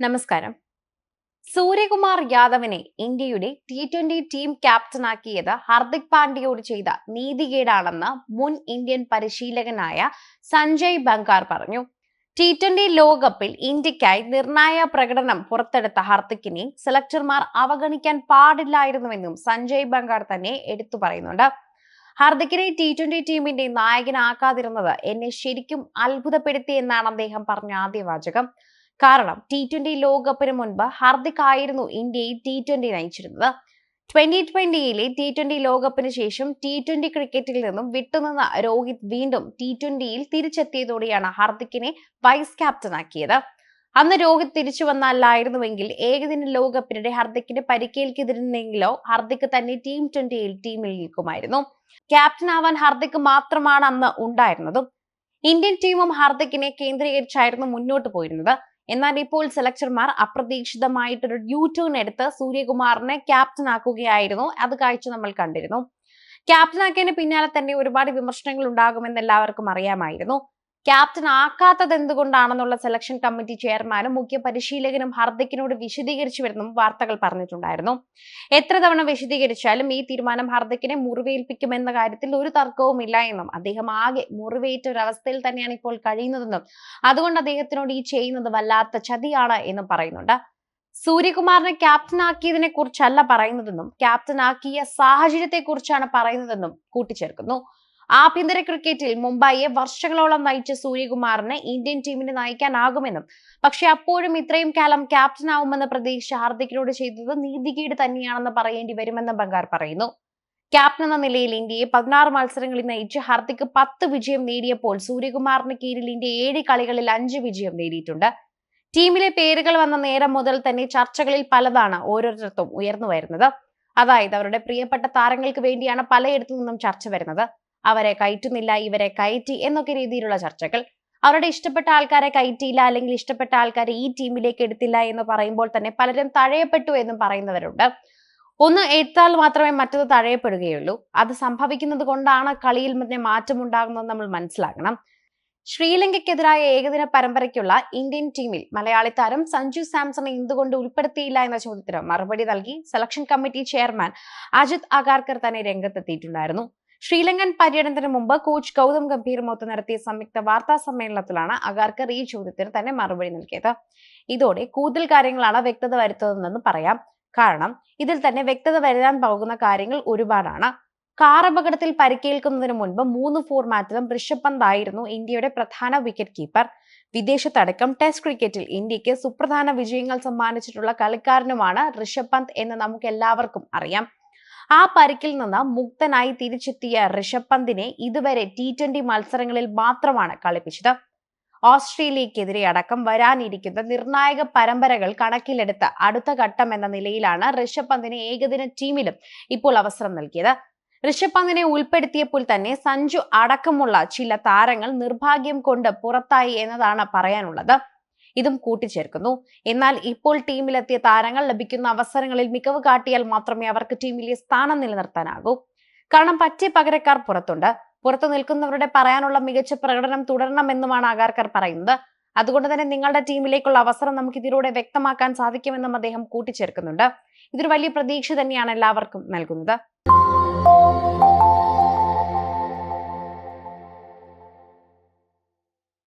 നമസ്കാരം. സൂര്യകുമാർ യാദവിനെ ഇന്ത്യയുടെ ടി ട്വന്റി ടീം ക്യാപ്റ്റനാക്കിയത് ഹാർദിക് പാണ്ഡ്യയോട് ചെയ്ത നീതികേടാണെന്ന് മുൻ ഇന്ത്യൻ പരിശീലകനായ സഞ്ജയ് ബംഗാർ പറഞ്ഞു. ടി ട്വന്റി ലോകകപ്പിൽ ഇന്ത്യക്കായി നിർണായ പ്രകടനം പുറത്തെടുത്ത ഹർദിക്കിനെ സെലക്ടർമാർ അവഗണിക്കാൻ പാടില്ലായിരുന്നുവെന്നും സഞ്ജയ് ബംഗാർ തന്നെ എടുത്തു പറയുന്നുണ്ട്. ഹർദിക്കിനെ ടി ട്വന്റി ടീമിന്റെ നായകനാക്കാതിരുന്നത് എന്നെ ശരിക്കും അത്ഭുതപ്പെടുത്തി എന്നാണ് അദ്ദേഹം പറഞ്ഞ ആദ്യ വാചകം. കാരണം ടി ട്വന്റി ലോകകപ്പിന് മുൻപ് ഹാർദിക് ആയിരുന്നു ഇന്ത്യയെ ടി ട്വന്റി നയിച്ചിരുന്നത്. ട്വന്റി ട്വന്റിയിലെ ടി ട്വന്റി ലോകകപ്പിന് ശേഷം ടി ട്വന്റി ക്രിക്കറ്റിൽ നിന്നും വിട്ടുനിന്ന രോഹിത് വീണ്ടും ടി ട്വന്റിയിൽ തിരിച്ചെത്തിയതോടെയാണ് ഹാർദിക്കിനെ വൈസ് ക്യാപ്റ്റനാക്കിയത് അന്ന് രോഹിത് തിരിച്ചു വന്നല്ലായിരുന്നുവെങ്കിൽ ഏകദിന ലോകകപ്പിനിടെ ഹർദിക്കിന്റെ പരിക്കേൽക്കെതിരുന്നെങ്കിലോ ഹർദിക്ക് തന്നെ ടീം ട്വന്റിയിൽ ടീമിൽ നിൽക്കുമായിരുന്നു. ക്യാപ്റ്റൻ ആവാൻ ഹർദിക്ക് മാത്രമാണ് അന്ന് ഉണ്ടായിരുന്നതും. ഇന്ത്യൻ ടീമും ഹർദിക്കിനെ കേന്ദ്രീകരിച്ചായിരുന്നു മുന്നോട്ട് പോയിരുന്നത്. എന്നാൽ ഇപ്പോൾ സെലക്ടർമാർ അപ്രതീക്ഷിതമായിട്ടൊരു യൂ ടേൺ എടുത്ത് സൂര്യകുമാറിനെ ക്യാപ്റ്റൻ ആക്കുകയായിരുന്നു. അത് കാഴ്ച നമ്മൾ കണ്ടിരുന്നു. ക്യാപ്റ്റൻ ആക്കിയതിന് പിന്നാലെ തന്നെ ഒരുപാട് വിമർശനങ്ങൾ ഉണ്ടാകുമെന്ന് എല്ലാവർക്കും അറിയാമായിരുന്നു. ക്യാപ്റ്റൻ ആക്കാത്തത് എന്തുകൊണ്ടാണെന്നുള്ള സെലക്ഷൻ കമ്മിറ്റി ചെയർമാനും മുഖ്യ പരിശീലകനും ഹർദിക്കിനോട് വിശദീകരിച്ചു വരുന്നു വാർത്തകൾ പറഞ്ഞിട്ടുണ്ടായിരുന്നു. എത്ര തവണ വിശദീകരിച്ചാലും ഈ തീരുമാനം ഹർദിക്കിനെ മുറിവേൽപ്പിക്കുമെന്ന കാര്യത്തിൽ ഒരു തർക്കവുമില്ല എന്നും അദ്ദേഹം ആകെ മുറിവേറ്റ ഒരവസ്ഥയിൽ തന്നെയാണ് ഇപ്പോൾ കഴിയുന്നതെന്നും അതുകൊണ്ട് അദ്ദേഹത്തിനോട് ഈ ചെയ്യുന്നത് വല്ലാത്ത ചതിയാണ് എന്നും പറയുന്നുണ്ട്. സൂര്യകുമാറിനെ ക്യാപ്റ്റനാക്കിയതിനെ കുറിച്ചല്ല പറയുന്നതെന്നും ക്യാപ്റ്റനാക്കിയ സാഹചര്യത്തെ കുറിച്ചാണ് പറയുന്നതെന്നും കൂട്ടിച്ചേർക്കുന്നു. ആഭ്യന്തര ക്രിക്കറ്റിൽ മുംബൈയെ വർഷങ്ങളോളം നയിച്ച സൂര്യകുമാറിനെ ഇന്ത്യൻ ടീമിനെ നയിക്കാനാകുമെന്നും പക്ഷെ അപ്പോഴും ഇത്രയും കാലം ക്യാപ്റ്റൻ ആവുമെന്ന പ്രതീക്ഷ ഹാർദിക്കിനോട് ചെയ്തത് നീതികേട് തന്നെയാണെന്ന് പറയേണ്ടി വരുമെന്നും ബംഗാർ പറയുന്നു. ക്യാപ്റ്റൻ എന്ന നിലയിൽ ഇന്ത്യയെ പതിനാറ് മത്സരങ്ങളിൽ നയിച്ച് ഹാർദിക് പത്ത് വിജയം നേടിയപ്പോൾ സൂര്യകുമാറിന് കീഴിൽ ഇന്ത്യ ഏഴ് കളികളിൽ അഞ്ച് വിജയം നേടിയിട്ടുണ്ട്. ടീമിലെ പേരുകൾ വന്ന നേരം മുതൽ തന്നെ ചർച്ചകളിൽ പലതാണ് ഓരോരുത്തർക്കും ഉയർന്നു വരുന്നത്. അതായത് അവരുടെ പ്രിയപ്പെട്ട താരങ്ങൾക്ക് വേണ്ടിയാണ് പലയിടത്തു നിന്നും ചർച്ച വരുന്നത്. അവരെ കയറ്റുന്നില്ല ഇവരെ കയറ്റി എന്നൊക്കെ രീതിയിലുള്ള ചർച്ചകൾ. അവരുടെ ഇഷ്ടപ്പെട്ട ആൾക്കാരെ കയറ്റിയില്ല അല്ലെങ്കിൽ ഇഷ്ടപ്പെട്ട ആൾക്കാരെ ഈ ടീമിലേക്ക് എടുത്തില്ല എന്ന് പറയുമ്പോൾ തന്നെ പലരും തഴയപ്പെട്ടു എന്നും പറയുന്നവരുണ്ട്. ഒന്ന് എടുത്താൽ മാത്രമേ മറ്റത് തഴയപ്പെടുകയുള്ളൂ. അത് സംഭവിക്കുന്നത് കൊണ്ടാണ് കളിയിൽ തന്നെ മാറ്റമുണ്ടാകുന്നത് നമ്മൾ മനസ്സിലാക്കണം. ശ്രീലങ്കയ്ക്കെതിരായ ഏകദിന പരമ്പരയ്ക്കുള്ള ഇന്ത്യൻ ടീമിൽ മലയാളി താരം സഞ്ജു സാംസണെ എന്തുകൊണ്ട് ഉൾപ്പെടുത്തിയില്ല എന്ന ചോദ്യത്തിന് മറുപടി നൽകി selection committee chairman Ajit Agarkar തന്നെ രംഗത്തെത്തിയിട്ടുണ്ടായിരുന്നു. ശ്രീലങ്കൻ പര്യടനത്തിന് മുമ്പ് കോച്ച് ഗൗതം ഗംഭീറുമൊത്ത് നടത്തിയ സംയുക്ത വാർത്താ സമ്മേളനത്തിലാണ് അഗാർക്കർ ഈ ചോദ്യത്തിന് തന്നെ മറുപടി നൽകിയത്. ഇതോടെ കൂടുതൽ കാര്യങ്ങളാണ് വ്യക്തത വരുത്തുന്നതെന്ന് പറയാം. കാരണം ഇതിൽ തന്നെ വ്യക്തത വരുത്താൻ പോകുന്ന കാര്യങ്ങൾ ഒരുപാടാണ്. കാർ അപകടത്തിൽ പരിക്കേൽക്കുന്നതിന് മുൻപ് മൂന്ന് ഫോർമാറ്റിലും ഋഷഭ് പന്ത് ആയിരുന്നു ഇന്ത്യയുടെ പ്രധാന വിക്കറ്റ് കീപ്പർ വിദേശത്തടക്കം ടെസ്റ്റ് ക്രിക്കറ്റിൽ ഇന്ത്യയ്ക്ക് സുപ്രധാന വിജയങ്ങൾ സമ്മാനിച്ചിട്ടുള്ള കളിക്കാരനുമാണ് ഋഷഭ് പന്ത് എന്ന് നമുക്ക് എല്ലാവർക്കും അറിയാം. ആ പരിക്കിൽ നിന്ന് മുക്തനായി തിരിച്ചെത്തിയ ഋഷഭ് പന്തിനെ ഇതുവരെ ടി ട്വന്റി മത്സരങ്ങളിൽ മാത്രമാണ് കളിപ്പിച്ചത്. ഓസ്ട്രേലിയക്കെതിരെ അടക്കം വരാനിരിക്കുന്ന നിർണായക പരമ്പരകൾ കണക്കിലെടുത്ത് അടുത്ത ഘട്ടം എന്ന നിലയിലാണ് ഋഷഭ് പന്തിനെ ഏകദിന ടീമിലും ഇപ്പോൾ അവസരം നൽകിയത്. ഋഷഭ് പന്തിനെ ഉൾപ്പെടുത്തിയപ്പോൾ തന്നെ സഞ്ജു അടക്കമുള്ള ചില താരങ്ങൾ നിർഭാഗ്യം കൊണ്ട് പുറത്തായി എന്നതാണ് പറയാനുള്ളത്. ഇതും കൂട്ടിച്ചേർക്കുന്നു. എന്നാൽ ഇപ്പോൾ ടീമിലെത്തിയ താരങ്ങൾ ലഭിക്കുന്ന അവസരങ്ങളിൽ മികവ് കാട്ടിയാൽ മാത്രമേ അവർക്ക് ടീമിലെ സ്ഥാനം നിലനിർത്താനാകൂ. കാരണം പറ്റിയ പകരക്കാർ പുറത്തുണ്ട്. പുറത്തു നിൽക്കുന്നവരുടെ പറയാനുള്ള മികച്ച പ്രകടനം തുടരണമെന്നുമാണ് ആകാർക്കർ പറയുന്നത്. അതുകൊണ്ട് തന്നെ നിങ്ങളുടെ ടീമിലേക്കുള്ള അവസരം നമുക്ക് ഇതിലൂടെ വ്യക്തമാക്കാൻ സാധിക്കുമെന്നും അദ്ദേഹം കൂട്ടിച്ചേർക്കുന്നുണ്ട്. ഇതൊരു വലിയ പ്രതീക്ഷ തന്നെയാണ് എല്ലാവർക്കും നൽകുന്നത്.